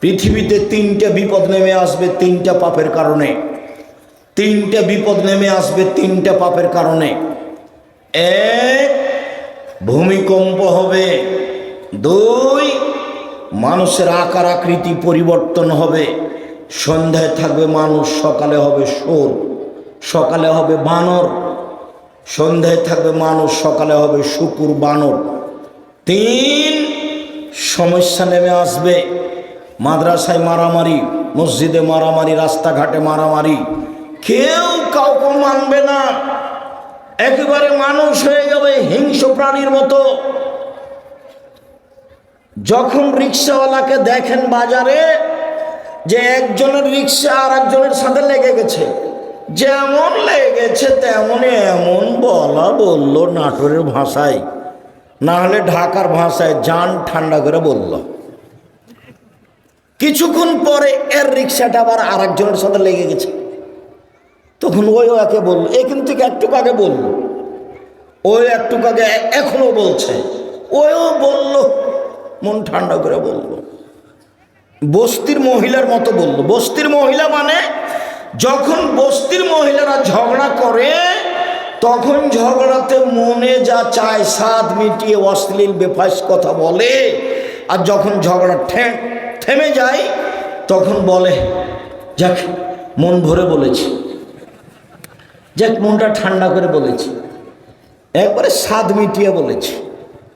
পৃথিবীতে তিনটে বিপদ নেমে আসবে তিনটা পাপের কারণে। তিনটে বিপদ নেমে আসবে তিনটা পাপের কারণে। এক, ভূমিকম্প হবে। দুই, মানুষের আকার আকৃতি পরিবর্তন হবে। সন্ধ্যায় থাকবে মানুষ, সকালে হবে সোর, সকালে হবে বানর। সন্ধ্যায় থাকবে মানুষ, সকালে হবে শুকুর বানর। তিন, সমস্যা নেমে আসবে। মাদ্রাসায় মারামারি, মসজিদে মারামারি, রাস্তাঘাটে মারামারি। কেউ কাউকে মানবে না। একেবারে মানুষ হয়ে যাবে হিংস্র প্রাণীর মতো। যখন রিক্সাওয়ালাকে দেখেন বাজারে, যে একজনের রিক্সা আর একজনের সাথে লেগে গেছে, যেমন লেগেছে তেমনই এমন বলা বলল নাটোরের ভাষায়। না হলে ঢাকার ভাষায় যান ঠান্ডা করে বলল। কিছুক্ষণ পরে এর রিক্সাটা আবার আর একজনের সাথে লেগে গেছে। তখন ওই একে বলল, এ কিন্তু একটু আগে বলল। ওই একটু আগে এখনও বলছে। ওও বলল, মন ঠান্ডা করে বলল। বস্তির মহিলার মতো বলল। বস্তির মহিলা মানে যখন বস্তির মহিলারা ঝগড়া করে, তখন ঝগড়াতে মনে যা চায় স্বাদ মিটিয়ে অশ্লীল, বেফাস কথা বলে। আর যখন ঝগড়া ঠে থেমে যায়, তখন বলে, যাক, মন ভরে বলেছি। যাক, মনটা ঠান্ডা করে বলেছি। একবারে স্বাদ মিটিয়ে বলেছি।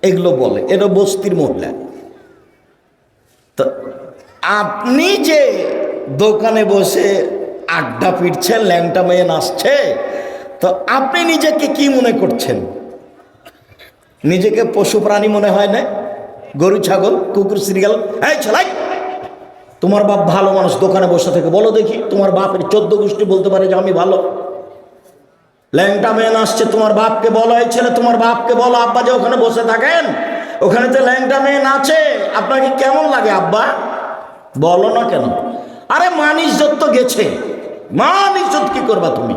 এগুলো বলে এটা বস্তির মহিলা। তো আপনি যে দোকানে বসে আড্ডা পিটছেন ল্যাংটা মেয়ে নাচছে, তো আপনি নিজেকে কি মনে করছেন? নিজেকে পশু প্রাণী মনে হয় না? গরু, ছাগল, কুকুর, সিরিয়াল? এই ছলাই তোমার বাপ ভালো মানুষ দোকানে বসে থেকে। বলো দেখি, তোমার বাপের চোদ্দ গোষ্ঠী বলতে পারে যে আমি ভালো। ল্যাংটা মেয়ে আসছে, তোমার বাপকে বলো, এই ছেলে তোমার বাপকে বলো, আব্বা যে ওখানে বসে থাকেন, ওখানে তো ল্যাংটা মেয়ে নাচে আপনাকে কেমন লাগে আব্বা? বলো না কেন। আরে মান ইজ্জত তো গেছে। মান ইজ্জত কি করবা তুমি?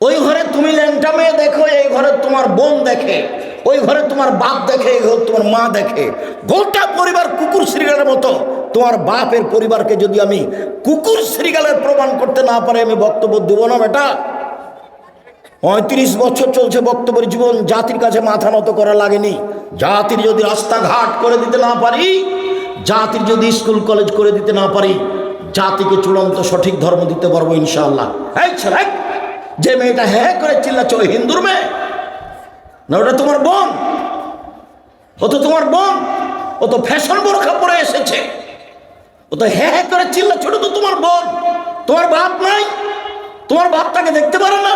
ওই ঘরে তুমি ল্যাংটা মেয়ে দেখো, এই ঘরে তোমার বোন দেখে। ওই ঘরে তোমার বাপ দেখে, এই ঘরে তোমার মা দেখে। গোটা পরিবার কুকুর শ্রীগালের মতো। তোমার বাপের পরিবারকে যদি আমি কুকুর শ্রীগালের প্রমাণ করতে না পারে, আমি বক্তব্য দেব না, বেটা। পঁয়ত্রিশ বছর চলছে বক্তব্যের জীবন, জাতির কাছে মাথা নত করা লাগেনি। জাতির যদি রাস্তাঘাট করে দিতে না পারি, জাতির যদি স্কুল, কলেজ করে দিতে না পারি, জাতিকে চূড়ান্ত সঠিক ধর্ম দিতে পারব ইনশাআল্লাহ। এই যে মেয়েটা হ্যাঁ করে চিল্লাচ্ছে, ওই হিন্দুর মেয়ে না, ওটা তোমার বোন। ও তো তোমার বোন। ও তো ফ্যাশন বোরখা পরে এসেছে। ও তো হ্যাঁ হ্যাঁ করে চিল্লাচ্ছে ওটা তো তোমার বোন। তোমার বাপ নাই। তোমার বাপ তাকে দেখতে পারে না।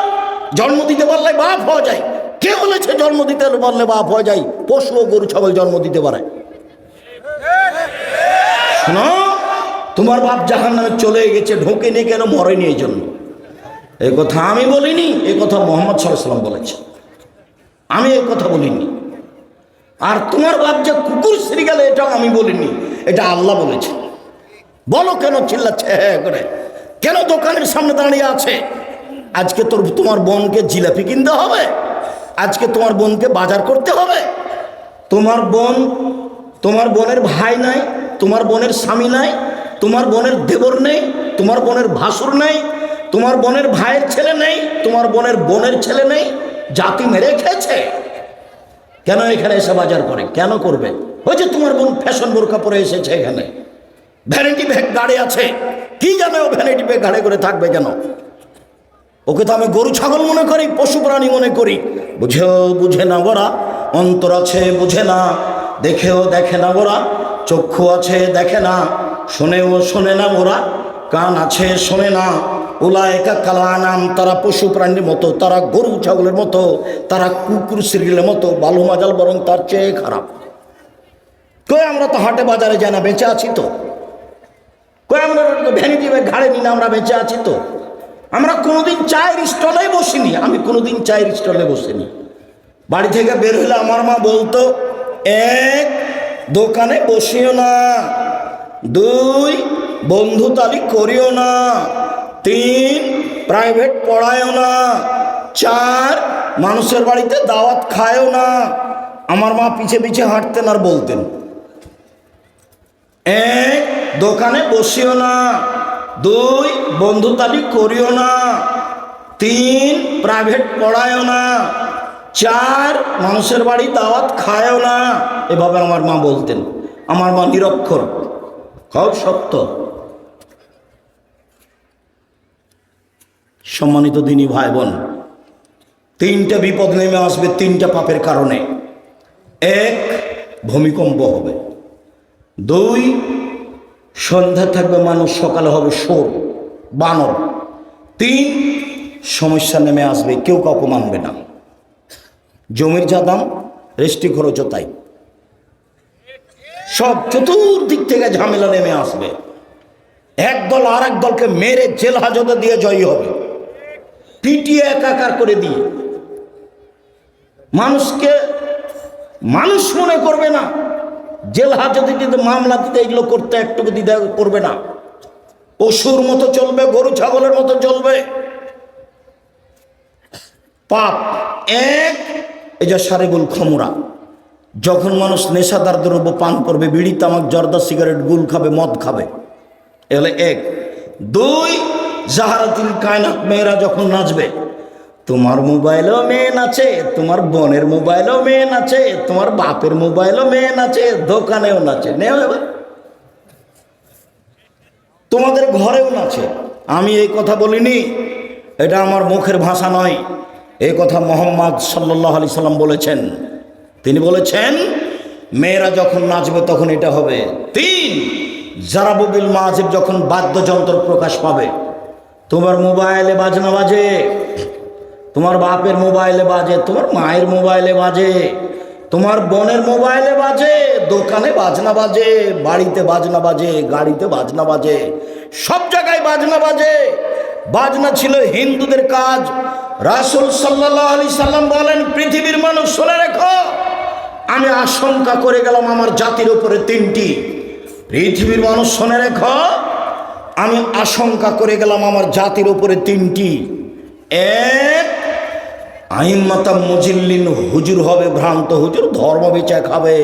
জন্ম দিতে পারলে বাপ হওয়া যায়। কে বলেছে জন্ম দিতে পারলে বাপ হওয়া যায়? পশু ও গরু, ছাগল জন্ম দিতে পারে। শোনো, তোমার বাপ জাহান নামে চলে গেছে, ঢোকে নিয়ে কেন, মরেনি এই জন্য। এই কথা আমি বলিনি এই কথা মোহাম্মদ সাল্লাম বলেছে। আমি এই কথা বলিনি। আর তোমার বাপ যে কুকুর সিরি গেলে, এটাও আমি বলিনি। এটা আল্লাহ বলেছে। বলো কেন চিল্লাচ্ছে? হ্যাঁ করে। কেন দোকানের সামনে দাঁড়িয়ে আছে? আজকে তোর, তোমার বোনকে জিলাপি কিনতে হবে। আজকে তোমার বোনকে বাজার করতে হবে। তোমার বোন, তোমার বোনের ভাই নাই, তোমার বোনের স্বামী নাই, তোমার বোনের দেবর নেই, তোমার বোনের ভাসুর নেই, তোমার বোনের ভাইয়ের ছেলে নেই, তোমার বোনের বোনের ছেলে নেই জাতি মেরে খেয়েছে কেন এখানে এসে বাজার করে? কেন করবে? ওই যে তোমার বোন ফ্যাশন বোরকা পরে এসেছে এখানে। ভ্যানিটি ব্যাগ গাড়ি আছে। কি জানে ও ভ্যানিটি ব্যাগ গাড়ি করে থাকবে কেন? ওকে তো আমি গরু ছাগল মনে করি, পশু প্রাণী মনে করি। বুঝেও বুঝে না ওরা, অন্তর আছে বুঝে না, দেখেও দেখে না ওরা, চক্ষু আছে দেখে না, শোনেও শোনে না ওরা, কান আছে শোনে না ওলা একা কালা নাম তারা পশু প্রাণীর মতো, তারা গরু ছাগলের মতো, তারা কুকুর সিরিলের মতো, বালু মাজাল বরং তার চেয়ে খারাপ। কই আমরা তো হাটে বাজারে যাই না, বেঁচে আছি তো। কই আমরা ভ্যানিটি ব্যাগ ঘাড়ে নিয়ে আমরা বেঁচে আছি তো। আমরা কোনোদিন চায়ের স্টলে বসিনি, আমি কোনোদিন চায়ের স্টলে বসিনি। বাড়ি থেকে বের হলে আমার মা বলতো, এক দোকানে বসিও না, দুই বন্ধু তালি করিও না। তিন প্রাইভেট পড়ায়ও না। চার, মানুষের বাড়িতে দাওয়াত খায়ও না। আমার মা পিছে পিছে হাঁটতেন আর বলতেন। এক, দোকানে বসিও না। দুই বন্ধুতালি করিও না। তিন প্রাইভেট পড়ায়ও না। চার, মানুষের বাড়ি দাওয়াত খায়ও না। এভাবে আমার মা বলতেন। আমার মা নিরক্ষর। খুব সত্য সম্মানিত দিনী ভাই বোন, তিনটা বিপদ নেমে আসবে তিনটা পাপের কারণে। এক, ভূমিকম্প হবে। দুই, সন্ধ্যা থাকবে, মানুষ সকালে হবে সোর বানর। তিন, সমস্যা নেমে আসবে, কেউ কাউকে মানবে না। জমির যা দাম রেস্টি খরচও তাই। সব চতুর্দিক থেকে ঝামেলা নেমে আসবে। এক দল আর এক দলকে মেরে জেল হাজতে দিয়ে জয়ী হবে। পিটিয়ে একাকার করে দিয়ে। মানুষকে মানুষ মনে করবে না। জেল হাজতে দিতে মামলা দিতে এগুলো করতে একটুকু দিতে করবে না। পশুর মতো চলবে, গরু, ছাগলের মতো চলবে। পাপ এক, এই যে সারেগুল খমরা। যখন মানুষ নেশাদার দ্রব্য পান করবে, বিড়ি, তামাক, জর্দা, সিগারেট, গুল খাবে, মদ খাবে এহলে এক। দুই জাহারাতুল কায়নাত মেয়েরা যখন নাচবে, তোমার মোবাইলেও মেয়ে নাচে, তোমার বোনের মোবাইলেও মেয়ে নাচে, তোমার বাপের মোবাইলেও মেয়ে নাচে, দোকানেও নাচে। নেও এবার। তোমাদের ঘরেও নাচে। আমি এই কথা বলিনি, এটা আমার মুখের ভাষা নয়। এই কথা মোহাম্মদ সাল্লাহ আলি সাল্লাম বলেছেন। তিনি বলেছেন, মেয়েরা যখন নাচবে তখন এটা হবে। তিন জারাবুবিল মাজিব যখন বাদ্যযন্ত্র প্রকাশ পাবে তোমার মোবাইলে বাজনা বাজে? তোমার বাপের মোবাইলে বাজে, তোমার মায়ের মোবাইলে বাজে, তোমার বোনের মোবাইলে বাজে, দোকানে বাজনা বাজে, বাড়িতে বাজনা বাজে, গাড়িতে বাজনা বাজে, সব জায়গায় বাজনা বাজে। বাজনা ছিল হিন্দুদের কাজ। রাসুল সাল্লাহ আলি সাল্লাম বলেন, পৃথিবীর মানুষ শুনে রেখো, আমি আশঙ্কা করে গেলাম আমার জাতির উপরে তিনটি। পৃথিবীর মানুষ শুনে রেখো আমি আশঙ্কা করে গেলাম আমার জাতির উপরে তিনটি। এক আইমাতা মজিল্লিন, হুজুর হবে, ভ্রান্ত হুজুর, ধর্ম বিচার খাবে।